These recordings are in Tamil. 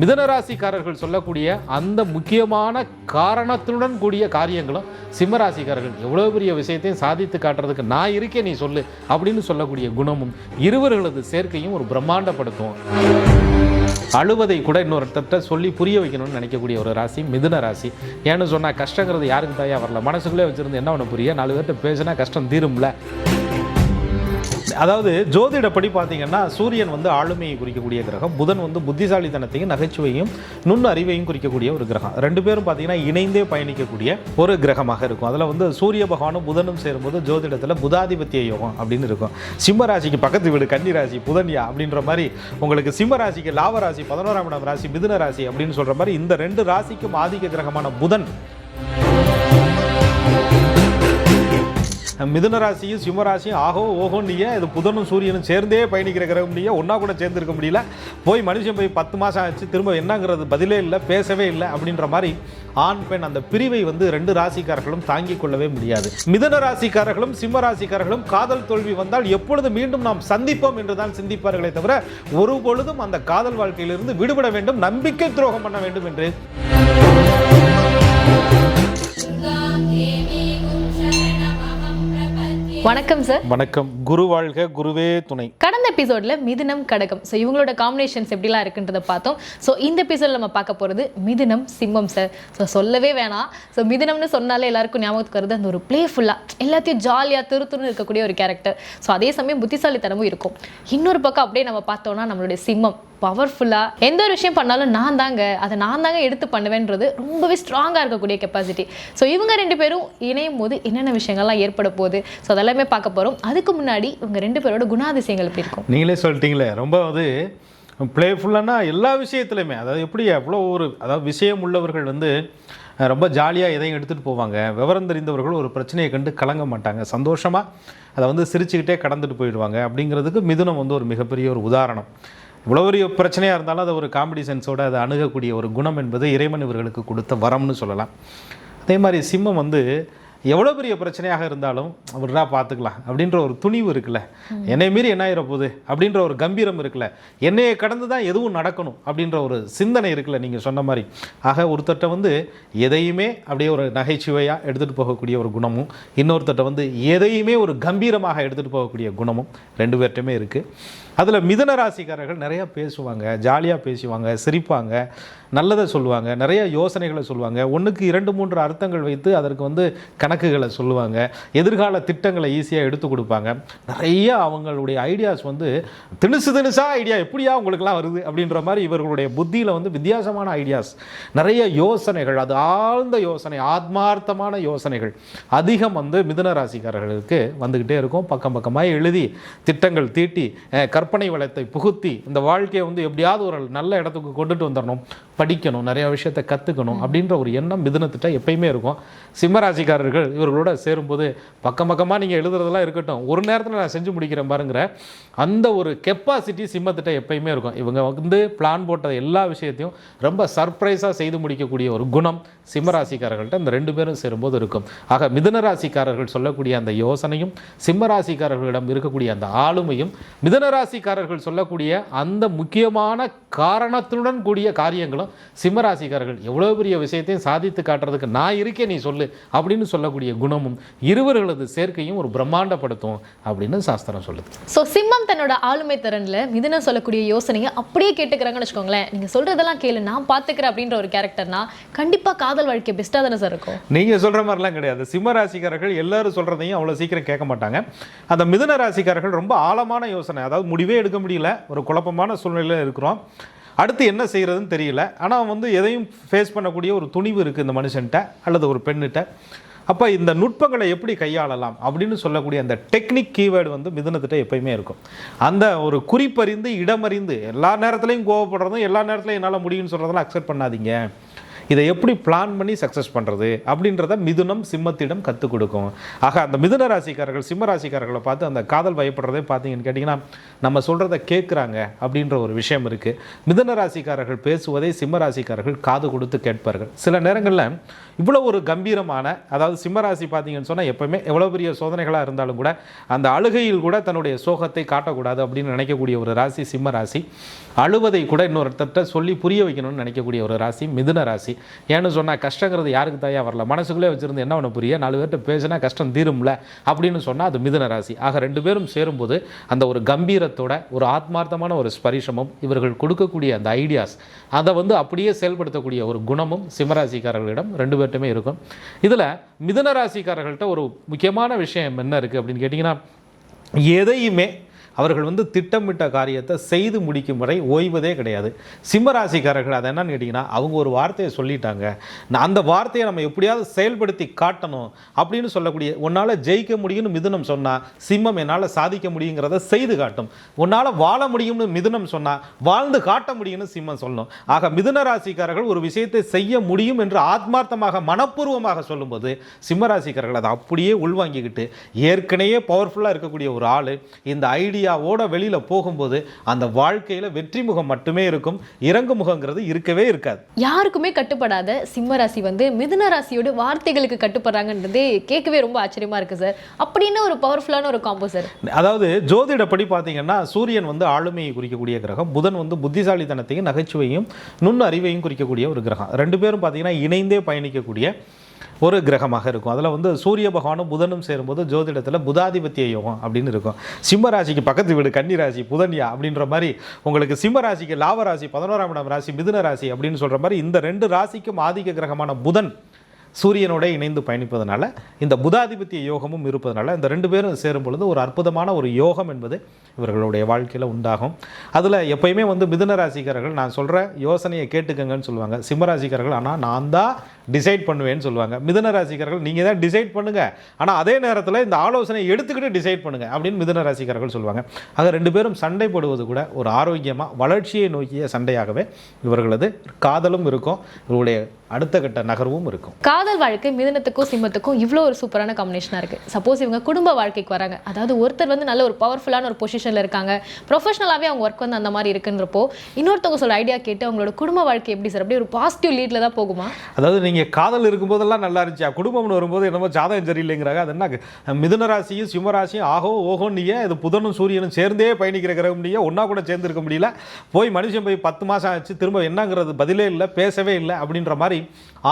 மிதனராசிக்காரர்கள் சொல்லக்கூடிய அந்த முக்கியமான காரணத்துடன் கூடிய காரியங்களும் சிம்மராசிக்காரர்கள் எவ்வளோ பெரிய விஷயத்தையும் சாதித்து காட்டுறதுக்கு நான் இருக்கேன் நீ சொல்லு அப்படின்னு சொல்லக்கூடிய குணமும் இருவர்களது சேர்க்கையும் ஒரு பிரம்மாண்டப்படுத்தும். அழுவதை கூட இன்னொருத்தட்ட சொல்லி புரிய வைக்கணும்னு நினைக்கக்கூடிய ஒரு ராசி மிதுன ராசி. ஏன்னு சொன்னால் கஷ்டங்கிறது யாருக்கு தாயா வரல. மனசுக்குள்ளே வச்சிருந்து என்ன பண்ண புரிய? நாலு பேர்கிட்ட பேசினா கஷ்டம் தீரும்ல. அதாவது ஜோதிடப்படி பார்த்தீங்கன்னா சூரியன் வந்து ஆளுமையை குறிக்கக்கூடிய கிரகம் புதன் வந்து புத்திசாலித்தனத்தையும் நகைச்சுவையும் நுண் அறிவையும் குறிக்கக்கூடிய ஒரு கிரகம். ரெண்டு பேரும் பார்த்தீங்கன்னா இணைந்தே பயணிக்கக்கூடிய ஒரு கிரகமாக இருக்கும். அதில் வந்து சூரிய பகவானும் புதனும் சேரும்போது ஜோதிடத்தில் புதாதிபத்திய யோகம் அப்படின்னு இருக்கும். சிம்ம ராசிக்கு பக்கத்து வீடு கன்னி ராசி புதன்யா அப்படின்ற மாதிரி உங்களுக்கு சிம்ம ராசிக்கு லாப ராசி பதினோராம் இடம் ராசி மிதுன ராசி அப்படின்னு சொல்கிற மாதிரி இந்த ரெண்டு ராசிக்கும் ஆதிக்க கிரகமான புதன் மிதுன ராசியும் சிம்மராசியும் ஆகோ ஓஹோன்னிய இது புதனும் சூரியனும் சேர்ந்தே பயணிக்கிற கிரகம்னிய ஒன்றா கூட சேர்ந்துருக்க முடியல. போய் மனுஷன் போய் பத்து மாதம் ஆச்சு திரும்ப என்னங்கிறது பதிலே இல்லை பேசவே இல்லை அப்படின்ற மாதிரி ஆண் பெண் அந்த பிரிவை வந்து ரெண்டு ராசிக்காரர்களும் தாங்கிக் கொள்ளவே முடியாது. மிதுன ராசிக்காரர்களும் சிம்ம ராசிக்காரர்களும் காதல் தோல்வி வந்தால் எப்பொழுது மீண்டும் நாம் சந்திப்போம் என்றுதான் சிந்திப்பார்களே தவிர ஒரு பொழுதும் அந்த காதல் வாழ்க்கையிலிருந்து விடுபட வேண்டும் நம்பிக்கை துரோகம் பண்ண வேண்டும் என்று. வணக்கம் சார் வணக்கம். குரு வாழ்க குருவே துணை. கடந்த எபிசோடில் மிதுனம் கடகம். ஸோ இவங்களோட காம்பினேஷன்ஸ் எப்படிலாம் இருக்குன்றதை பார்த்தோம். ஸோ இந்த எபிசோட்ல நம்ம பார்க்க போகிறது மிதுனம் சிம்மம் சார் ஸோ சொல்லவே வேணாம். ஸோ மிதுனம்னு சொன்னாலே எல்லாருக்கும் ஞாபகத்துக்கு வருது. அந்த ஒரு பிளேஃபுல்லாக எல்லாத்தையும் ஜாலியாக திருத்துன்னு இருக்கக்கூடிய ஒரு கேரக்டர் ஸோ அதே சமயம் புத்திசாலித்தனமும் இருக்கும். இன்னொரு பக்கம் அப்படியே நம்ம பார்த்தோம்னா நம்மளுடைய சிம்மம் பவர்ஃபுல்லாக எந்த ஒரு விஷயம் பண்ணாலும் நான் தாங்க. அதை நான் தாங்க எடுத்து பண்ணுவேன்றது ரொம்பவே ஸ்ட்ராங்காக இருக்கக்கூடிய கெப்பாசிட்டி ஸோ இவங்க ரெண்டு பேரும் இணையும் போது என்னென்ன விஷயங்கள்லாம் ஏற்பட போகுது? ஸோ அதெல்லாமே பார்க்க போகிறோம் அதுக்கு முன்னாடி இவங்க ரெண்டு பேரோட குணாதிசயங்கள் எப்படி இருக்கும்? நீங்களே சொல்லிட்டீங்களே ரொம்ப வந்து ப்ளேஃபுல்லானா எல்லா விஷயத்துலையுமே அதாவது எப்படி எவ்வளோ ஒரு அதாவது விஷயம் உள்ளவர்கள் வந்து ரொம்ப ஜாலியாக எதையும் எடுத்துகிட்டு போவாங்க. விவரம் தெரிந்தவர்கள் ஒரு பிரச்சனையை கண்டு கலங்க மாட்டாங்க. சந்தோஷமாக அதை வந்து சிரிச்சுக்கிட்டே கடந்துட்டு போயிடுவாங்க அப்படிங்கிறதுக்கு மிதுனம் வந்து ஒரு மிகப்பெரிய ஒரு உதாரணம். இவ்வளோ பெரிய பிரச்சனையாக இருந்தாலும் அதை ஒரு காமெடி சென்ஸோடு அதை அணுகக்கூடிய ஒரு குணம் என்பது இறைவன் இவர்களுக்கு கொடுத்த வரம்னு சொல்லலாம். அதே மாதிரி சிம்மம் வந்து எவ்வளோ பெரிய பிரச்சனையாக இருந்தாலும் விட்றா பார்த்துக்கலாம். அப்படின்ற ஒரு துணிவு இருக்குல்ல. என்னை மீறி என்ன ஆகிற போகுது? அப்படின்ற ஒரு கம்பீரம் இருக்குல்ல. என்னையை கடந்து தான் எதுவும் நடக்கணும் அப்படின்ற ஒரு சிந்தனை இருக்குல்ல நீங்கள் சொன்ன மாதிரி. ஆக ஒருத்தட்ட வந்து எதையுமே அப்படியே ஒரு நகைச்சுவையாக எடுத்துகிட்டு போகக்கூடிய ஒரு குணமும் இன்னொருத்தட்ட வந்து எதையுமே ஒரு கம்பீரமாக எடுத்துகிட்டு போகக்கூடிய குணமும் ரெண்டு பேர்கிட்டயுமே இருக்குது அதில் மிதன ராசிக்காரர்கள் நிறையா பேசுவாங்க ஜாலியாக பேசுவாங்க சிரிப்பாங்க நல்லதை சொல்லுவாங்க நிறைய யோசனைகளை சொல்லுவாங்க. ஒன்றுக்கு இரண்டு மூன்று அர்த்தங்கள் வைத்து அதற்கு வந்து கணக்குகளை சொல்லுவாங்க எதிர்கால திட்டங்களை ஈஸியாக எடுத்து கொடுப்பாங்க. நிறைய அவங்களுடைய ஐடியாஸ் வந்து திணுசு திணுசா ஐடியா எப்படியா உங்களுக்குலாம் வருது அப்படின்ற மாதிரி இவர்களுடைய புத்தியில் வந்து வித்தியாசமான ஐடியாஸ் நிறைய யோசனைகள் அது ஆழ்ந்த யோசனை ஆத்மார்த்தமான யோசனைகள் அதிகம் வந்து மிதுன ராசிக்காரர்களுக்கு வந்துக்கிட்டே இருக்கும். பக்கம் பக்கமாக எழுதி திட்டங்கள் தீட்டி கற்பனை வளத்தை புகுத்தி இந்த வாழ்க்கையை வந்து எப்படியாவது ஒரு நல்ல இடத்துக்கு கொண்டுட்டு வந்துடணும் படிக்கணும் நிறைய விஷயத்தை கற்றுக்கணும் அப்படின்ற ஒரு எண்ணம் மிதுனத்திட்ட எப்பயுமே இருக்கும். சிம்மராசிக்காரர்கள் இவர்களோட சேரும்போது பக்கம் பக்கமாக நீங்கள் எழுதுறதெல்லாம் இருக்கட்டும். ஒரு நேரத்தில் நான் செஞ்சு முடிக்கிறேன் பாருங்கிற. அந்த ஒரு கெப்பாசிட்டி சிம்மத்திட்ட எப்பயுமே இருக்கும். இவங்க வந்து பிளான் போட்ட எல்லா விஷயத்தையும் ரொம்ப சர்ப்ரைஸாக செய்து முடிக்கக்கூடிய ஒரு குணம் சிம்மராசிக்காரர்கள்ட்ட இந்த ரெண்டு பேரும் சேரும்போது இருக்கும். ஆக மிதனராசிக்காரர்கள் சொல்லக்கூடிய அந்த யோசனையும் சிம்மராசிக்காரர்களிடம் இருக்கக்கூடிய அந்த ஆளுமையும் மிதனராசிக்காரர்கள் சொல்லக்கூடிய அந்த முக்கியமான காரணத்துடன் கூடிய காரியங்களும் சிம்மராசிக்காரர்கள் எவ்வளோ பெரிய விஷயத்தையும் சாதித்து காட்டுறதுக்கு நான் இருக்கேன் நீ சொல்லு. அப்படின்னு சொல்லக்கூடிய குணமும் இருவர்களது சேர்க்கையும் ஒரு பிரம்மாண்டப்படுத்தும் அப்படின்னு சாஸ்திரம் சொல்லுது. ஸோ சிம்மம் தன்னோட ஆளுமை திறன்ல மிதுனம் சொல்லக்கூடிய யோசனையை அப்படியே கேட்டுக்கிறாங்கன்னு வச்சுக்கோங்களேன் நீங்க சொல்றதெல்லாம் கேளு நான் பார்த்துக்கிறேன் அப்படின்ற ஒரு கேரக்டர்னா கண்டிப்பா காதல் வாழ்க்கை பெஸ்ட்டாக தானே சார் இருக்கும். நீங்கள் சொல்கிற மாதிரிலாம் கிடையாது. சிம்ம ராசிக்காரர்கள் எல்லாரும் சொல்கிறதையும் அவ்வளோ சீக்கிரம் கேட்க மாட்டாங்க. அந்த மிதுன ராசிக்காரர்கள் ரொம்ப ஆழமான யோசனை அதாவது முடிவே எடுக்க முடியல ஒரு குழப்பமான சூழ்நிலையில் இருக்கிறோம். அடுத்து என்ன செய்கிறதுன்னு தெரியல. ஆனால் வந்து எதையும் ஃபேஸ் பண்ணக்கூடிய ஒரு துணிவு இருக்குது இந்த மனுஷன்கிட்ட அல்லது ஒரு பெண்ணுகிட்ட. அப்போ இந்த நுட்பங்களை எப்படி கையாளலாம் அப்படின்னு சொல்லக்கூடிய அந்த டெக்னிக் கீவேர்டு வந்து மிதுனத்திட்ட எப்பயுமே இருக்கும். அந்த ஒரு குறிப்பறிந்து இடமறிந்து எல்லா நேரத்துலையும் கோவப்படுறதும் எல்லா நேரத்துலையும் என்னால் முடியும்னு சொல்கிறதெல்லாம் அக்செப்ட் பண்ணாதீங்க. இதை எப்படி பிளான் பண்ணி சக்ஸஸ் பண்ணுறது அப்படின்றத மிதுனம் சிம்மத்திடம் கற்றுக் கொடுக்கும். ஆக அந்த மிதுன ராசிக்காரர்கள் சிம்ம ராசிக்காரர்களை பார்த்து அந்த காதல் பயப்படுறதே பார்த்தீங்கன்னு கேட்டிங்கன்னா நம்ம சொல்கிறத கேட்குறாங்க அப்படின்ற ஒரு விஷயம் இருக்குது மிதுன ராசிக்காரர்கள் பேசுவதை சிம்ம ராசிக்காரர்கள் காது கொடுத்து கேட்பார்கள். சில நேரங்களில் இவ்வளோ ஒரு கம்பீரமான அதாவது சிம்ம ராசி பார்த்தீங்கன்னு சொன்னால் எப்போவுமே எவ்வளோ பெரிய சோதனைகளாக இருந்தாலும் கூட அந்த அழுகையில் கூட தன்னுடைய சோகத்தை காட்டக்கூடாது அப்படின்னு நினைக்கக்கூடிய ஒரு ராசி சிம்ம ராசி. அழுவதை கூட இன்னொருத்தட்ட சொல்லி புரிய வைக்கணும்னு நினைக்கக்கூடிய ஒரு ராசி மிதுன ராசி. ஏன்னு சொன்னால் கஷ்டங்கிறது யாருக்கு தாயா வரல? மனசுக்குள்ளே வச்சிருந்து என்ன பண்ண புரிய நாலு பேர்கிட்ட பேசினா கஷ்டம் தீரும்ல? அப்படின்னு சொன்னால் அது மிதுன ராசி. ஆக ரெண்டு பேரும் சேரும்போது அந்த ஒரு கம்பீரத்தோட ஒரு ஆத்மார்த்தமான ஒரு ஸ்பரிசமும் இவர்கள் கொடுக்கக்கூடிய அந்த ஐடியாஸ் அதை வந்து அப்படியே செயல்படுத்தக்கூடிய ஒரு குணமும் சிம்மராசிக்காரர்களிடம் ரெண்டு பேர்ட்டுமே இருக்கும். இதில் மிதுன ராசிக்காரர்கள்ட்ட ஒரு முக்கியமான விஷயம் என்ன இருக்குது அப்படின்னு கேட்டிங்கன்னா எதையுமே அவர்கள் வந்து திட்டமிட்ட காரியத்தை செய்து முடிக்கும் வரை ஓய்வதே கிடையாது. சிம்ம ராசிக்காரர்கள் என்னன்னு கேட்டிங்கன்னா அவங்க ஒரு வார்த்தையை சொல்லிட்டாங்க. நான் அந்த வார்த்தையை நம்ம எப்படியாவது செயல்படுத்தி காட்டணும் அப்படின்னு சொல்லக்கூடிய உன்னால் ஜெயிக்க முடியும்னு மிதுனம் சொன்னால் சிம்மம் என்னால் சாதிக்க முடியுங்கிறத செய்து காட்டும். உன்னால் வாழ முடியும்னு மிதுனம் சொன்னால் வாழ்ந்து காட்ட முடியும்னு சிம்மம் சொல்லணும். ஆக மிதுன ராசிக்காரர்கள் ஒரு விஷயத்தை செய்ய முடியும் என்று ஆத்மார்த்தமாக மனப்பூர்வமாக சொல்லும்போது சிம்மராசிக்காரர்கள் அதை அப்படியே உள்வாங்கிக்கிட்டு ஏற்கனவே பவர்ஃபுல்லாக இருக்கக்கூடிய ஒரு ஆள் இந்த ஐடியாவோட வெளியில் போகும்போது அந்த வாழ்க்கையில் வெற்றி முகம் மட்டுமே இருக்கும் இறங்கு முகங்கிறது இருக்கவே இருக்காது. யாருக்குமே கட்டுப்படாத சிம்ம ராசி வந்து மிதுன ராசியோட வார்த்தைகளுக்கு கட்டுப்படுறாங்கன்றதே கேட்கவே ரொம்ப ஆச்சரியமா இருக்கு சார் அப்படின்னு ஒரு பவர்ஃபுல்லான ஒரு காம்போ சார் அதாவது ஜோதிடப்படி பார்த்தீங்கன்னா சூரியன் வந்து ஆளுமையை குறிக்கக்கூடிய கிரகம் புதன் வந்து புத்திசாலித்தனத்தையும் நகைச்சுவையும் நுண் அறிவையும் குறிக்கக்கூடிய ஒரு கிரகம். ரெண்டு பேரும் பார்த்தீங்கன்னா இணைந்தே பயணிக்கக்கூடிய ஒரு கிரகமாக இருக்கும். அதில் வந்து சூரிய பகவானும் புதனும் சேரும்போது ஜோதிடத்தில் புதாதிபத்திய யோகம் அப்படின்னு இருக்கும். சிம்ம ராசிக்கு பக்கத்து வீடு கன்னி ராசி புதன்யா அப்படின்ற மாதிரி உங்களுக்கு சிம்ம ராசிக்கு லாப ராசி பதினோராம் இடம் ராசி மிதுன ராசி அப்படின்னு சொல்கிற மாதிரி இந்த ரெண்டு ராசிக்கும் ஆதிக்க கிரகமான புதன் சூரியனோட இணைந்து பயணிப்பதனால இந்த புதாதிபத்திய யோகமும் இருப்பதனால இந்த ரெண்டு பேரும் சேரும் பொழுது ஒரு அற்புதமான ஒரு யோகம் என்பது இவர்களுடைய வாழ்க்கையில் உண்டாகும். அதில் எப்பயுமே வந்து மிதுன ராசிக்காரர்கள் நான் சொல்கிற யோசனையை கேட்டுக்கங்கன்னு சொல்லுவாங்க. சிம்ம ராசிக்காரர்கள் ஆனால் நான் தான் டிசைட் பண்ணுவேன்னு சொல்லுவாங்க. மிதுன ராசிக்காரர்கள் நீங்கள் தான் டிசைட் பண்ணுங்கள் ஆனால் அதே நேரத்தில் இந்த ஆலோசனையை எடுத்துக்கிட்டு டிசைட் பண்ணுங்க. அப்படின்னு மிதுன ராசிக்காரர்கள் சொல்லுவாங்க. ஆக ரெண்டு பேரும் சண்டை போடுவது கூட ஒரு ஆரோக்கியமாக வளர்ச்சியை நோக்கிய சண்டையாகவே இவர்களது காதலும் இருக்கும். இவருடைய அடுத்த கட்ட நகர்வும் இருக்கும். காதல் வாழ்க்கை மிதுனத்துக்கும் சிம்மத்துக்கும் இவ்வளோ ஒரு சூப்பரான காம்பினேஷனாக இருக்குது சப்போஸ் இவங்க குடும்ப வாழ்க்கைக்கு வராங்க. அதாவது ஒருத்தர் வந்து நல்ல ஒரு பவர்ஃபுல்லான ஒரு பொசிஷனில் இருக்காங்க. ப்ரொஃபஷனலாகவே அவங்க ஒர்க் வந்து அந்த மாதிரி இருக்குன்றப்போ இன்னொருத்தவங்க சொல்ல ஐடியா கேட்டு அவங்களோட குடும்ப வாழ்க்கை எப்படி சார்? அப்படியே ஒரு பாசிட்டிவ் லீட்ல தான் போகுமா? அதாவது நீங்கள் காதல் இருக்கும்போதெல்லாம் நல்லா இருந்துச்சா. குடும்பம்னு வரும்போது என்னமோ ஜாதகம் சரியில்லைங்கிறாங்க. அது என்ன? மிதுன ராசியும் சிம்ம ராசியும் ஆகோ ஓஹோ நீயே இது புதனும் சூரியனும் சேர்ந்தே பயணிக்கிற கிரகம் நீயே ஒன்றா கூட சேர்ந்து இருக்க முடியல. போய் மனுஷன் போய் பத்து மாதம் ஆச்சு. திரும்ப என்னங்கிறது பதிலே இல்லை பேசவே இல்லை அப்படின்ற மாதிரி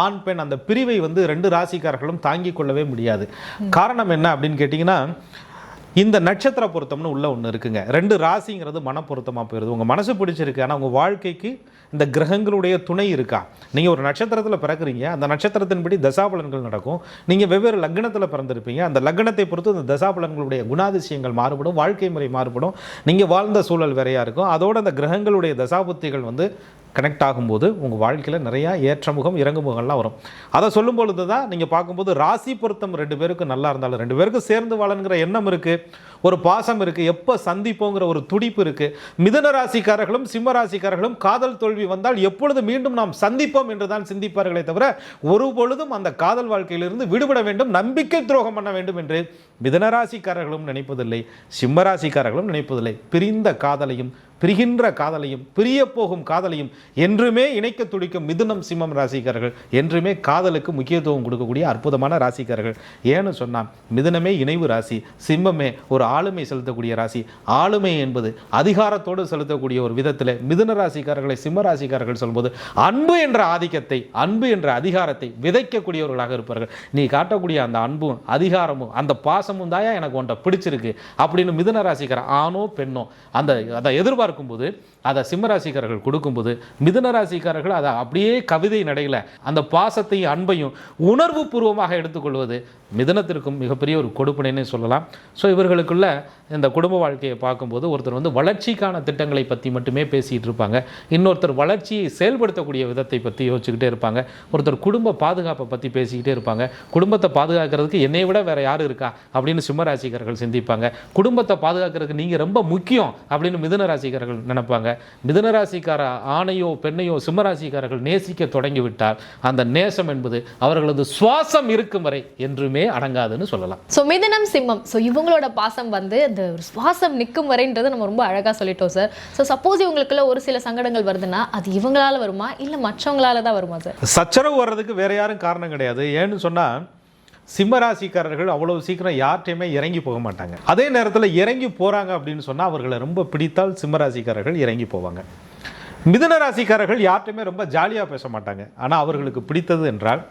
ஆண் பெண் அந்த பிரிவை வந்து ரெண்டு ராசிக்காரர்களும் தாங்கிக் கொள்ளவே முடியாது. காரணம் என்ன அப்படின்னு கேட்டிங்கன்னா இந்த நட்சத்திர பொருத்தம்னு உள்ள ஒன்று இருக்குங்க. ரெண்டு ராசிங்கிறது மன பொருத்தமாக போயிடுது உங்கள் மனசு பிடிச்சிருக்கு ஆனால் உங்கள் வாழ்க்கைக்கு இந்த கிரகங்களுடைய துணை இருக்கா? நீங்கள் ஒரு நட்சத்திரத்தில் பிறக்குறீங்க அந்த நட்சத்திரத்தின்படி தசாபலன்கள் நடக்கும். நீங்கள் வெவ்வேறு லக்னத்தில் பிறந்திருப்பீங்க அந்த லக்னத்தை பொறுத்து அந்த தசாபலன்களுடைய குணாதிசயங்கள் மாறுபடும் வாழ்க்கை முறை மாறுபடும். நீங்கள் வாழ்ந்த சூழல் வேறையாக இருக்கும். அதோடு அந்த கிரகங்களுடைய தசாபுத்திகள் வந்து கனெக்ட் ஆகும்போது உங்கள் வாழ்க்கையில் நிறையா ஏற்றமுகம் இறங்குமுகம்லாம் வரும். அதை சொல்லும் பொழுது தான் நீங்கள் பார்க்கும்போது ராசி பொருத்தம் ரெண்டு பேருக்கும் நல்லா இருந்தாலும் ரெண்டு பேருக்கும் சேர்ந்து வாழணுங்கிற எண்ணம் இருக்குது ஒரு பாசம் இருக்குது எப்போ சந்திப்போங்கிற ஒரு துடிப்பு இருக்குது மிதன ராசிக்காரர்களும் சிம்ம ராசிக்காரர்களும் காதல் தோல்வி வந்தால் எப்பொழுது மீண்டும் நாம் சந்திப்போம் என்று தான் சிந்திப்பார்களே தவிர ஒரு பொழுதும் அந்த காதல் வாழ்க்கையிலிருந்து விடுபட வேண்டும் நம்பிக்கை துரோகம் பண்ண வேண்டும் என்று மிதன ராசிக்காரர்களும் நினைப்பதில்லை சிம்ம ராசிக்காரர்களும் நினைப்பதில்லை. பிரிந்த காதலையும் பிரிகின்ற காதலையும் பிரிய போகும் காதலையும் என்றுமே இணைக்க துடிக்கும் மிதுனம் சிம்மம் ராசிக்காரர்கள் என்றுமே காதலுக்கு முக்கியத்துவம் கொடுக்கக்கூடிய அற்புதமான ராசிக்காரர்கள். ஏன்னு சொன்னால் மிதுனமே இணைவு ராசி சிம்மமே ஒரு ஆளுமை செலுத்தக்கூடிய ராசி. ஆளுமை என்பது அதிகாரத்தோடு செலுத்தக்கூடிய ஒரு விதத்தில் மிதுன ராசிக்காரர்களை சிம்ம ராசிக்காரர்கள் சொல்லும்போது அன்பு என்ற ஆதிக்கத்தை அன்பு என்ற அதிகாரத்தை விதைக்கக்கூடியவர்களாக இருப்பார்கள். நீ காட்டக்கூடிய அந்த அன்பும் அதிகாரமும் அந்த பாசமும் தாயா எனக்கு ஒன்றை பிடிச்சிருக்கு அப்படின்னு மிதுன ராசிக்காரர் ஆணோ பெண்ணோ அந்த அதை எதிர்பார்க்கும்போது அதை சிம்மராசிக்காரர்கள் கொடுக்கும்போது மிதுன ராசிக்காரர்கள் அதை அப்படியே கவிதை நடையில் அந்த பாசத்தையும் அன்பையும் உணர்வு பூர்வமாக எடுத்துக்கொள்வது மிதனத்திற்கும் மிகப்பெரிய ஒரு கொடுப்பினைன்னு சொல்லலாம். ஸோ இவர்களுக்குள்ள இந்த குடும்ப வாழ்க்கையை பார்க்கும்போது ஒருத்தர் வந்து வளர்ச்சிக்கான திட்டங்களை பற்றி மட்டுமே பேசிகிட்டு இருப்பாங்க. இன்னொருத்தர் வளர்ச்சியை செயல்படுத்தக்கூடிய விதத்தை பற்றி யோசிச்சுக்கிட்டே இருப்பாங்க. ஒருத்தர் குடும்ப பாதுகாப்பை பற்றி பேசிக்கிட்டே இருப்பாங்க. குடும்பத்தை பாதுகாக்கிறதுக்கு என்னை விட வேறு யார் இருக்கா? அப்படின்னு சிம்மராசிக்காரர்கள் சிந்திப்பாங்க. குடும்பத்தை பாதுகாக்கிறதுக்கு நீங்கள் ரொம்ப முக்கியம் அப்படின்னு மிதுன ராசிக்காரர்கள் நினைப்பாங்க. மிதுன ராசிக்கார ஆணையோ பெண்ணையோ சிம்ம ராசிக்காரர்கள் நேசிக்க தொடங்கிவிட்டால் அந்த நேசம் என்பது அவர்களது சுவாசம் இருக்கும் வரை என்றுமே அடங்காதுன்னு சொல்லலாம். ஸோ மிதனம் சிம்மம். ஸோ இவங்களோட பாசம் வந்து அந்த சுவாசம் நிற்கும் வரைன்றது நம்ம ரொம்ப அழகாக சொல்லிட்டோம் சார் ஸோ சப்போஸ் இவங்களுக்குள்ள ஒரு சில சங்கடங்கள் வருதுன்னா அது இவங்களால வருமா? இல்லை மற்றவங்களால தான் வருமா சார் சச்சரவு வர்றதுக்கு வேற யாரும் காரணம் கிடையாது. ஏன்னு சொன்னால் சிம்மராசிக்காரர்கள் அவ்வளவு சீக்கிரம் யார்கிட்டையுமே இறங்கி போக மாட்டாங்க. அதே நேரத்தில் இறங்கி போகிறாங்க அப்படின்னு சொன்னால் அவர்களை ரொம்ப பிடித்தால் சிம்மராசிக்காரர்கள் இறங்கி போவாங்க. மிதுன ராசிக்காரர்கள் யார்கிட்டையுமே ரொம்ப ஜாலியாக பேச மாட்டாங்க. ஆனால் அவர்களுக்கு பிடித்தது என்றால்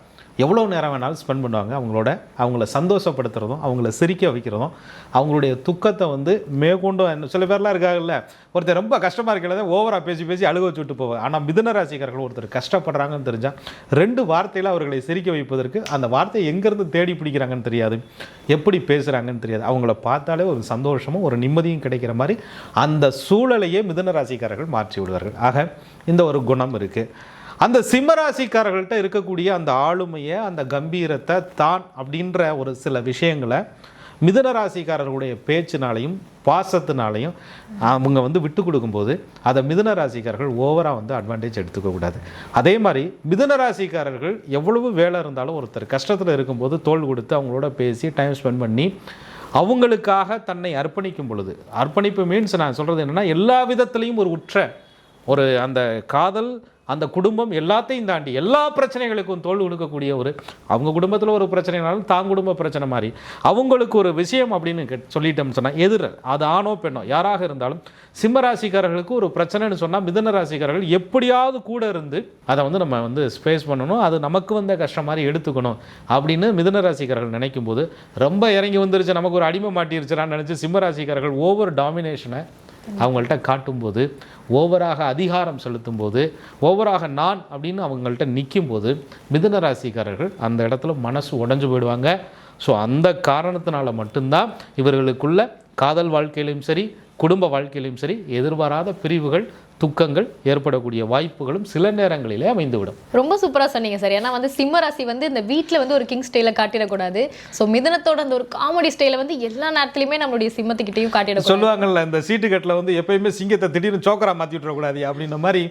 எவ்வளோ நேரம் வேணாலும் ஸ்பெண்ட் பண்ணுவாங்க. அவங்களோட அவங்கள சந்தோஷப்படுத்துறதும் அவங்கள சிரிக்க வைக்கிறதும் அவங்களுடைய துக்கத்தை வந்து மேற்கொண்டு சில பேர்லாம் இருக்காங்கல்ல ஒருத்தர் ரொம்ப கஷ்டமாக இருக்கிறத ஓவராக பேசி பேசி அழுக வச்சுட்டு விட்டு ஆனால் மிதன ராசிக்காரர்கள் ஒருத்தர் கஷ்டப்படுறாங்கன்னு தெரிஞ்சால் ரெண்டு வார்த்தையில் அவர்களை சிரிக்க வைப்பதற்கு அந்த வார்த்தையை எங்கேருந்து தேடி பிடிக்கிறாங்கன்னு தெரியாது. எப்படி பேசுகிறாங்கன்னு தெரியாது. அவங்கள பார்த்தாலே ஒரு சந்தோஷமும் ஒரு நிம்மதியும் கிடைக்கிற மாதிரி அந்த சூழலையே மிதன ராசிக்காரர்கள் மாற்றி விடுவார்கள் ஆக இந்த ஒரு குணம் இருக்குது அந்த சிம்மராசிக்காரர்கள்ட்ட இருக்கக்கூடிய அந்த ஆளுமையை அந்த கம்பீரத்தை தான் அப்படின்ற ஒரு சில விஷயங்களை மிதுன ராசிக்காரர்களுடைய பேச்சினாலையும் பாசத்தினாலையும் அவங்க வந்து விட்டு கொடுக்கும்போது அதை மிதன ராசிக்காரர்கள் ஓவராக வந்து அட்வான்டேஜ் எடுத்துக்க கூடாது. அதே மாதிரி மிதுன ராசிக்காரர்கள் எவ்வளவு வேலை இருந்தாலும் ஒருத்தர் கஷ்டத்தில் இருக்கும்போது தோள் கொடுத்து அவங்களோட பேசி டைம் ஸ்பெண்ட் பண்ணி அவங்களுக்காக தன்னை அர்ப்பணிக்கும் பொழுது அர்ப்பணிப்பு மீன்ஸ் நான் சொல்கிறது என்னென்னா எல்லா விதத்துலேயும் ஒரு உற்ற ஒரு அந்த காதல் அந்த குடும்பம் எல்லாத்தையும் தாண்டி எல்லா பிரச்சனைகளுக்கும் தோல் கொடுக்கக்கூடிய ஒரு அவங்க குடும்பத்தில் ஒரு பிரச்சனைனாலும் தான் குடும்ப பிரச்சனை மாதிரி. அவங்களுக்கு ஒரு விஷயம் அப்படின்னு சொல்லிட்டோம்னு சொன்னால் எதிர் அது ஆணோ பெண்ணோ யாராக இருந்தாலும் சிம்ம ராசிக்காரர்களுக்கு ஒரு பிரச்சனைன்னு சொன்னால் மிதன ராசிக்காரர்கள் எப்படியாவது கூட இருந்து அதை வந்து நம்ம வந்து ஸ்பேஸ் பண்ணணும் அது நமக்கு வந்த கஷ்டம் மாதிரி எடுத்துக்கணும் அப்படின்னு மிதுன ராசிக்காரர்கள் நினைக்கும் போது ரொம்ப இறங்கி வந்துருச்சு நமக்கு ஒரு அடிமை மாட்டிருச்சுறான்னு நினச்சி சிம்ம ராசிக்காரர்கள் ஓவர் டாமினேஷனை அவங்கள்ட்ட காட்டும்போது ஓவராக அதிகாரம் செலுத்தும் போது ஓவராக நான் அப்படின்னு அவங்கள்ட்ட நிற்கும் போது மிதுன ராசிக்காரர்கள் அந்த இடத்துல மனசு உடஞ்சு போயிடுவாங்க. ஸோ அந்த காரணத்தினால மட்டும்தான் இவர்களுக்குள்ள காதல் வாழ்க்கையிலையும் சரி குடும்ப வாழ்க்கையிலையும் சரி எதிர்பாராத பிரிவுகள் துக்கங்கள் ஏற்படக்கூடிய வாய்ப்புகளும் சில நேரங்களிலே அமைந்துவிடும். ரொம்ப சூப்பராக சொன்னீங்க சார். ஏன்னா வந்து சிம்ம ராசி வந்து இந்த வீட்டில் வந்து ஒரு கிங் ஸ்டைல காட்டிடக்கூடாது. ஸோ மிதனத்தோட அந்த ஒரு காமெடி ஸ்டைல வந்து எல்லா நேரத்துலையுமே நம்மளுடைய சிம்மத்துக்கிட்டையும் காட்டிடக்கூடாது. சொல்லுவாங்கல்ல இந்த சீட்டுக்கட்டில் வந்து எப்பயுமே சிங்கத்தை திடீர்னு சோக்கரா மாற்றி விட்டுறக்கூடாது அப்படின்ற மாதிரி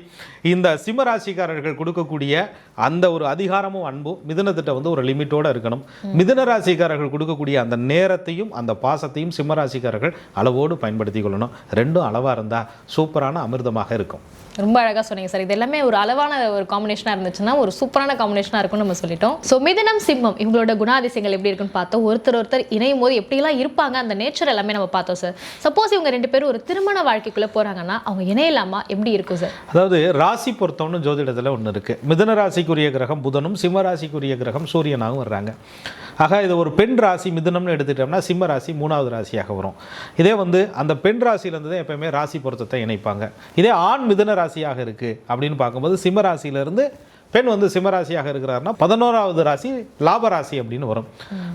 இந்த சிம்ம ராசிக்காரர்கள் கொடுக்கக்கூடிய அந்த ஒரு அதிகாரமும் அன்பும் மிதுனத்திட்ட வந்து ஒரு லிமிட்டோட இருக்கணும். மிதுன ராசிக்காரர்கள் கொடுக்கக்கூடிய அந்த நேரத்தையும் அந்த பாசத்தையும் சிம்ம ராசிக்காரர்கள் அளவோடு பயன்படுத்தி கொள்ளணும். ரெண்டும் அளவாக இருந்தால் சூப்பரான அமிர்தமாக இருக்கும். ரொம்ப அழகாக சொன்னீங்க சார். இது எல்லாமே ஒரு அளவான ஒரு காம்பினேஷனாக இருந்துச்சுன்னா ஒரு சூப்பரான காம்பினேஷனாக இருக்கும்னு நம்ம சொல்லிட்டோம். ஸோ மிதனம் சிம்மம் இவங்களோட குணாதிசயங்கள் எப்படி இருக்குன்னு பார்த்தோம். ஒருத்தர் ஒருத்தர் இணையும் போது எப்படிலாம் இருப்பாங்க அந்த நேச்சர் எல்லாமே நம்ம பார்த்தோம் சார். சப்போஸ் இவங்க ரெண்டு பேரும் ஒரு திருமண வாழ்க்கைக்குள்ளே போகிறாங்கன்னா அவங்க இணையலாமா? எப்படி இருக்கும் சார்? அதாவது ராசி பொருத்தம்னு ஜோதிடத்தில் ஒன்று இருக்குது மிதன ராசிக்குரிய கிரகம் புதனும் சிம்ம ராசிக்குரிய கிரகம் சூரியனாகவும் வர்றாங்க. ஆக இது ஒரு பெண் ராசி மிதுனம்னு எடுத்துக்கிட்டோம்னா சிம்ம ராசி மூணாவது ராசியாக வரும். இதே வந்து அந்த பெண் ராசியிலேருந்து தான் எப்பயுமே ராசி பொருத்தத்தை இணைப்பாங்க. இதே ஆண் மிதன ராசி ராசியாக இருக்குது அப்படின்னு பார்க்கும்போது சிம்மராசியிலேருந்து பெண் வந்து சிம்மராசியாக இருக்கிறாருன்னா பதினோராவது ராசி லாப ராசி அப்படின்னு வரும்.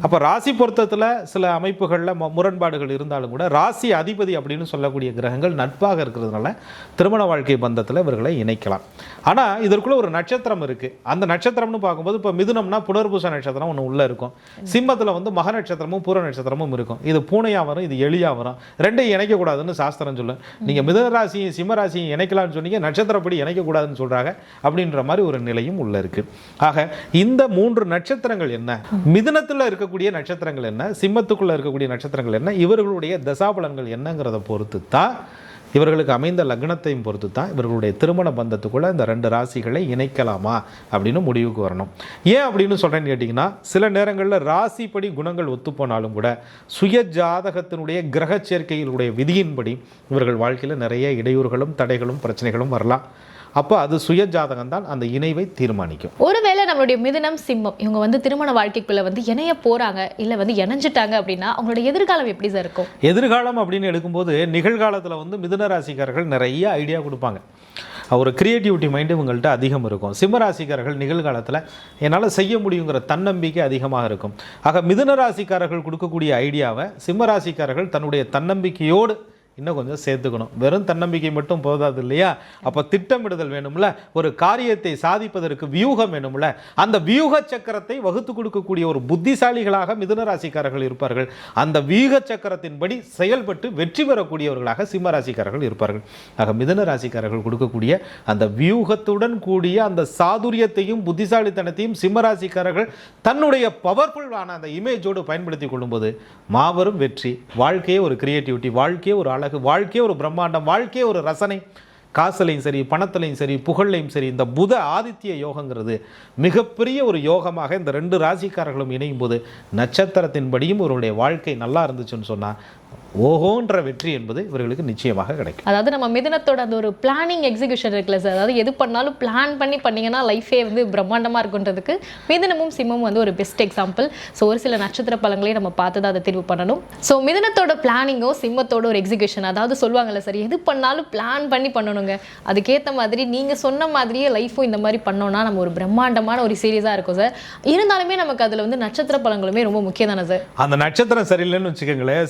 அப்போ ராசி பொருத்தத்தில் சில அமைப்புகளில் ம முரண்பாடுகள் இருந்தாலும் கூட ராசி அதிபதி அப்படின்னு சொல்லக்கூடிய கிரகங்கள் நட்பாக இருக்கிறதுனால திருமண வாழ்க்கை பந்தத்தில் இவர்களை இணைக்கலாம். ஆனால் இதற்குள்ள ஒரு நட்சத்திரம் இருக்குது அந்த நட்சத்திரம்னு பார்க்கும்போது இப்போ மிதுனம்னா புனர்பூச நட்சத்திரம் ஒன்று உள்ளே இருக்கும். சிம்மத்தில் வந்து மக நட்சத்திரமும் பூர நட்சத்திரமும் இருக்கும். இது பூனையாக வரும் இது எலியாக வரும். ரெண்டையும் இணைக்கக்கூடாதுன்னு சாஸ்திரம் சொல்லும் நீங்கள் மிதுன ராசியும் சிம்ம ராசியும் இணைக்கலாம்னு சொன்னீங்க நட்சத்திரப்படி இணைக்கக்கூடாதுன்னு சொல்கிறாங்க அப்படின்ற மாதிரி ஒரு நிலையும் உள்ள இருக்கு. ஆக இந்த மூன்று நட்சத்திரங்கள் என்ன? மிதுனத்தில் இருக்கக்கூடிய நட்சத்திரங்கள் என்ன? சிம்மத்துக்குள்ள இருக்கக்கூடிய நட்சத்திரங்கள் என்ன? இவர்களுடைய தசாபலன்கள் என்னங்கிறத பொறுத்து தான் இவர்களுக்கு அமைந்த லக்னத்தையும் பொறுத்து தான் இவர்களுடைய திருமண பந்தத்துக்குள்ளே இந்த ரெண்டு ராசிகளை இணைக்கலாமா அப்படின்னு முடிவுக்கு வரணும். ஏன் அப்படின்னு சொல்கிறேன்னு கேட்டிங்கன்னா சில நேரங்களில் ராசிப்படி குணங்கள் ஒத்துப்போனாலும் கூட சுய ஜாதகத்தினுடைய கிரக சேர்க்கையினுடைய விதியின்படி இவர்கள் வாழ்க்கையில் நிறைய இடையூறுகளும் தடைகளும் பிரச்சனைகளும் வரலாம். அப்போ அது சுய ஜாதகம் தான் அந்த இணைவை தீர்மானிக்கும். ஒருவேளை நம்மளுடைய மிதுனம் சிம்மம் இவங்க வந்து திருமண வாழ்க்கைக்குள்ள வந்து இணைய போறாங்க இல்ல வந்து இணைஞ்சிட்டாங்க அப்படின்னா அவங்களோட எதிர்காலம் எப்படி சார் இருக்கும்? எதிர்காலம் அப்படின்னு எடுக்கும்போது நிகழ்காலத்தில் வந்து மிதுன ராசிக்காரர்கள் நிறைய ஐடியா கொடுப்பாங்க. ஒரு கிரியேட்டிவிட்டி மைண்டு இவங்கள்ட்ட அதிகம் இருக்கும். சிம்ம ராசிக்காரர்கள் நிகழ்காலத்தில் என்னால் செய்ய முடியுங்கிற தன்னம்பிக்கை அதிகமாக இருக்கும். ஆக மிதுன ராசிக்காரர்கள் கொடுக்கக்கூடிய ஐடியாவை சிம்ம ராசிக்காரர்கள் தன்னுடைய தன்னம்பிக்கையோடு இன்னும் கொஞ்சம் சேர்த்துக்கணும். வெறும் தன்னம்பிக்கை மட்டும் போதாது இல்லையா? அப்போ திட்டமிடுதல் வேணும்ல ஒரு காரியத்தை சாதிப்பதற்கு வியூகம் வேணும்ல அந்த வியூக சக்கரத்தை வகுத்து கொடுக்கக்கூடிய ஒரு புத்திசாலிகளாக மிதுன ராசிக்காரர்கள் இருப்பார்கள். அந்த வியூக சக்கரத்தின்படி செயல்பட்டு வெற்றி பெறக்கூடியவர்களாக சிம்ம ராசிக்காரர்கள் இருப்பார்கள். ஆக மிதுன ராசிக்காரர்கள் கொடுக்கக்கூடிய அந்த வியூகத்துடன் கூடிய அந்த சாதுரியத்தையும் புத்திசாலித்தனத்தையும் சிம்ம ராசிக்காரர்கள் தன்னுடைய பவர்ஃபுல்லான அந்த இமேஜோடு பயன்படுத்தி கொள்ளும்போது மாபெரும் வெற்றி வாழ்க்கையே ஒரு கிரியேட்டிவிட்டி வாழ்க்கையே ஒரு அழகு. வாழ்க்கையே ஒரு பிரம்மாண்டம். வாழ்க்கையே ஒரு ரசனை. காசுலையும் சரி பணத்துலையும் சரி புகழ்லையும் சரி இந்த புத ஆதித்ய யோகங்கிறது மிகப்பெரிய ஒரு யோகமாக இந்த ரெண்டு ராசிக்காரர்களும் இணையும் போது நட்சத்திரத்தின்படியும் இவருடைய வாழ்க்கை நல்லா இருந்துச்சுன்னு சொன்னால் ஓஹோன்ற வெற்றி என்பது இவர்களுக்கு நிச்சயமாக கிடைக்கும். அதாவது நம்ம மிதுனத்தோட அந்த ஒரு பிளானிங் எக்ஸிகியூஷன் இருக்குல்ல சார் அதாவது எது பண்ணாலும் பிளான் பண்ணி பண்ணீங்கன்னா லைஃபே வந்து பிரம்மாண்டமாக இருக்குன்றதுக்கு மிதுனமும் சிம்மமும் வந்து ஒரு பெஸ்ட் எக்ஸாம்பிள் ஸோ ஒரு சில நட்சத்திர பலங்களையும் நம்ம பார்த்து தான் அதை தெரிவு பண்ணணும். ஸோ மிதுனத்தோட பிளானிங்கோ சிம்மத்தோட ஒரு எக்ஸிகியூஷன் அதாவது சொல்லுவாங்கல்ல சார் எது பண்ணாலும் பிளான் பண்ணி பண்ணணுங்க. அதுக்கேற்ற மாதிரி நீங்கள் சொன்ன மாதிரியே லைஃப்பும் இந்த மாதிரி பண்ணோம்னா நம்ம ஒரு பிரம்மாண்டமான ஒரு சீரியஸாக இருக்கும் சார் இருந்தாலுமே நமக்கு அதில் வந்து நட்சத்திர பலங்களுமே ரொம்ப முக்கியம் தானே சார் அந்த நட்சத்திரம் சரியில்லைன்னு வச்சுக்கோங்களேன்.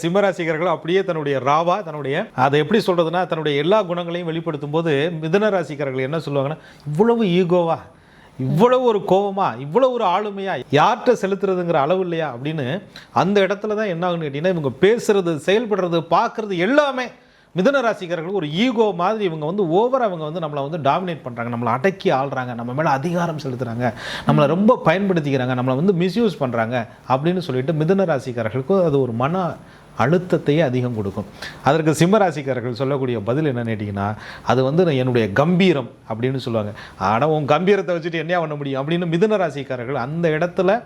சிம்மராசிகர்கள் அப்படியே தன்னுடைய ராவா தன்னுடைய அதை எப்படி சொல்றதுன்னா தன்னுடைய எல்லா குணங்களையும் வெளிப்படுத்தும் போது மிதன ராசிக்காரர்கள் என்ன சொல்லுவாங்கன்னா இவ்வளவு ஈகோவா இவ்வளவு ஒரு கோபமா இவ்வளவு ஒரு ஆளுமையா யார்கிட்ட செலுத்துறதுங்கிற அளவு இல்லையா? அப்படின்னு அந்த இடத்துல தான் என்ன ஆகுன்னு கேட்டீங்கன்னா இவங்க பேசுறது செயல்படுறது பார்க்கறது எல்லாமே மிதன ராசிக்காரர்கள் ஒரு ஈகோ மாதிரி இவங்க வந்து ஓவர் அவங்க வந்து நம்மளை வந்து டாமினேட் பண்ணுறாங்க நம்மளை அடக்கி ஆள்றாங்க. நம்ம மேலே அதிகாரம் செலுத்துகிறாங்க நம்மளை ரொம்ப பயன்படுத்திக்கிறாங்க. நம்மளை வந்து மிஸ்யூஸ் பண்ணுறாங்க அப்படின்னு சொல்லிட்டு மிதுன ராசிக்காரர்களுக்கும் அது ஒரு மன அழுத்தத்தையே அதிகம் கொடுக்கும். அதற்கு சிம்ம ராசிக்காரர்கள் சொல்லக்கூடிய பதில் என்னன்னு கேட்டிங்கன்னா அது வந்து நான் என்னுடைய கம்பீரம் அப்படின்னு சொல்லுவாங்க. ஆனால் உன் கம்பீரத்தை வச்சுட்டு என்ன பண்ண முடியும்? அப்படின்னு மிதுன ராசிக்காரர்கள் அந்த இடத்துல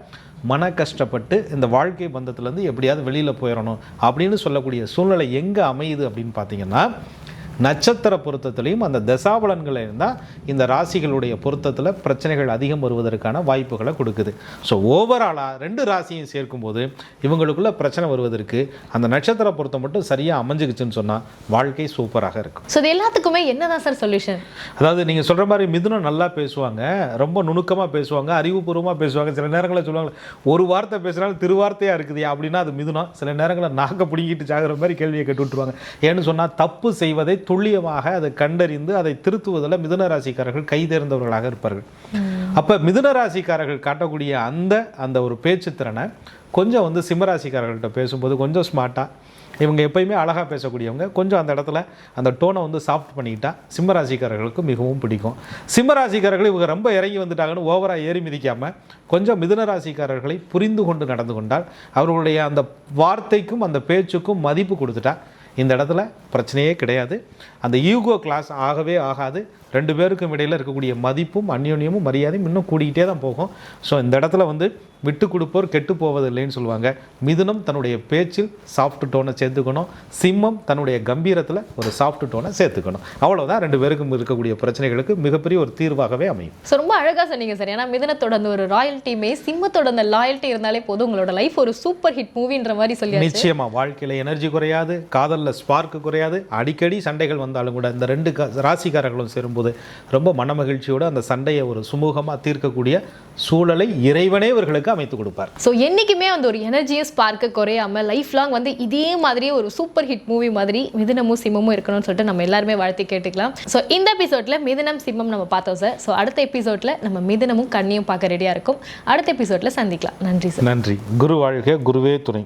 மன கஷ்டப்பட்டு இந்த வாழ்க்கை பந்தத்துலேருந்து எப்படியாவது வெளியில் போயிடணும் அப்படின்னு சொல்லக்கூடிய சூழ்நிலை எங்கே அமையுது அப்படின்னு பார்த்தீங்கன்னா நட்சத்திர பொருத்தத்திலையும் அந்த தசாபலன்கள் இருந்தால் இந்த ராசிகளுடைய பொருத்தத்தில் பிரச்சனைகள் அதிகம் வருவதற்கான வாய்ப்புகளை கொடுக்குது. ஸோ ஓவராலாக ரெண்டு ராசியும் சேர்க்கும்போது இவங்களுக்குள்ள பிரச்சனை வருவதற்கு அந்த நட்சத்திர பொருத்தம் மட்டும் சரியாக அமைஞ்சுக்குச்சுன்னு சொன்னால் வாழ்க்கை சூப்பராக இருக்கும். ஸோ இது எல்லாத்துக்குமே என்னதான் சார் சொல்யூஷன் அதாவது நீங்கள் சொல்கிற மாதிரி மிதுனம் நல்லா பேசுவாங்க ரொம்ப நுணுக்கமாக பேசுவாங்க அறிவுபூர்வமாக பேசுவாங்க. சில நேரங்களில் சொல்லுவாங்க ஒரு வார்த்தை பேசுனாலும் திருவார்த்தையாக இருக்குதுயா அப்படின்னா அது மிதுனம். சில நேரங்களில் நாக்க பிடிங்கிட்டு சாகுற மாதிரி கேள்வியை கேட்டு விட்டுருவாங்க. ஏன்னு சொன்னால் தப்பு செய்வதை துல்லியமாக அதை கண்டறிந்து அதை திருத்துவதில் மிதுன ராசிக்காரர்கள் கைதேர்ந்தவர்களாக இருப்பார்கள். அப்போ மிதுன ராசிக்காரர்கள் காட்டக்கூடிய அந்த அந்த ஒரு பேச்சு திறனை கொஞ்சம் வந்து சிம்மராசிக்காரர்கள்ட்ட பேசும்போது கொஞ்சம் ஸ்மார்ட்டாக இவங்க எப்பயுமே அழகாக பேசக்கூடியவங்க கொஞ்சம் அந்த இடத்துல அந்த டோனை வந்து சாஃப்ட் பண்ணிக்கிட்டா சிம்மராசிக்காரர்களுக்கு மிகவும் பிடிக்கும். சிம்மராசிக்காரர்கள் இவங்க ரொம்ப இறங்கி வந்துட்டாங்கன்னு ஓவராக ஏறி மிதிக்காமல் கொஞ்சம் மிதுன ராசிக்காரர்களை புரிந்து கொண்டு நடந்து கொண்டால் அவர்களுடைய அந்த வார்த்தைக்கும் அந்த பேச்சுக்கும் மதிப்பு கொடுத்துட்டா இந்த இடத்துல பிரச்சனையே கிடையாது. அந்த ஈகோ கிளாஸ் ஆகவே ஆகாது. ரெண்டு பேருக்கும் இடையில் இருக்கக்கூடிய மதிப்பும் அந்யோன்யமும் மரியாதையும் இன்னும் கூடிக்கிட்டே தான் போகும். ஸோ இந்த இடத்துல வந்து விட்டு கொடுப்போர் கெட்டு போவதில்லைன்னு சொல்லுவாங்க. மிதுனம் தன்னுடைய பேச்சில் சாஃப்ட் டோனை சேர்த்துக்கணும். சிம்மம் தன்னுடைய கம்பீரத்தில் ஒரு சாஃப்ட் டோனை சேர்த்துக்கணும். அவ்வளவுதான் ரெண்டு பேருக்கும் இருக்கக்கூடிய பிரச்சனைகளுக்கு மிகப்பெரிய ஒரு தீர்வாகவே அமையும். ஸோ ரொம்ப அழகா சொன்னீங்க சார். ஏன்னா மிதனத்தோட அந்த ஒரு ராயல்ட்டியுமே சிம்மத்தோட அந்த லாயல்ட்டி இருந்தாலே போதும். உங்களோட லைஃப் ஒரு சூப்பர் ஹிட் மூவின்ற மாதிரி சொல்லி நிச்சயமா வாழ்க்கையில எனர்ஜி குறையாது காதல்ல ஸ்பார்க் குறையாது. அடிக்கடி சண்டைகள் வந்தாலும் கூட இந்த ரெண்டு ராசிக்காரர்களும் சேரும்போது ரொம்ப மனமகிழ்ச்சியோட அந்த சண்டையை ஒரு சுமூகமா தீர்க்கக்கூடிய சூழலை இறைவனே இவர்களுக்கு அமைத்து கொடுப்பார். ஸோ என்றைக்குமே அந்த ஒரு எனர்ஜியும் ஸ்பார்க்கு குறையாம லைஃப் லாங் வந்து இதே மாதிரியே ஒரு சூப்பர் ஹிட் மூவி மாதிரி மிதுனமும் சிம்மமும் இருக்கணும்னு சொல்லிட்டு நம்ம எல்லாருமே வாழ்த்தி கேட்டுக்கலாம். ஸோ இந்த எபிசோட்ல மிதுனம் சிம்மம் நம்ம பார்த்தோம் சார் ஸோ அடுத்த எபிசோட்ல நம்ம மிதுனமும் கண்ணியும் பார்க்க ரெடியா இருக்கும். அடுத்த எபிசோட்ல சந்திக்கலாம். நன்றி சார் நன்றி. குரு வாழ்க குருவே துணை.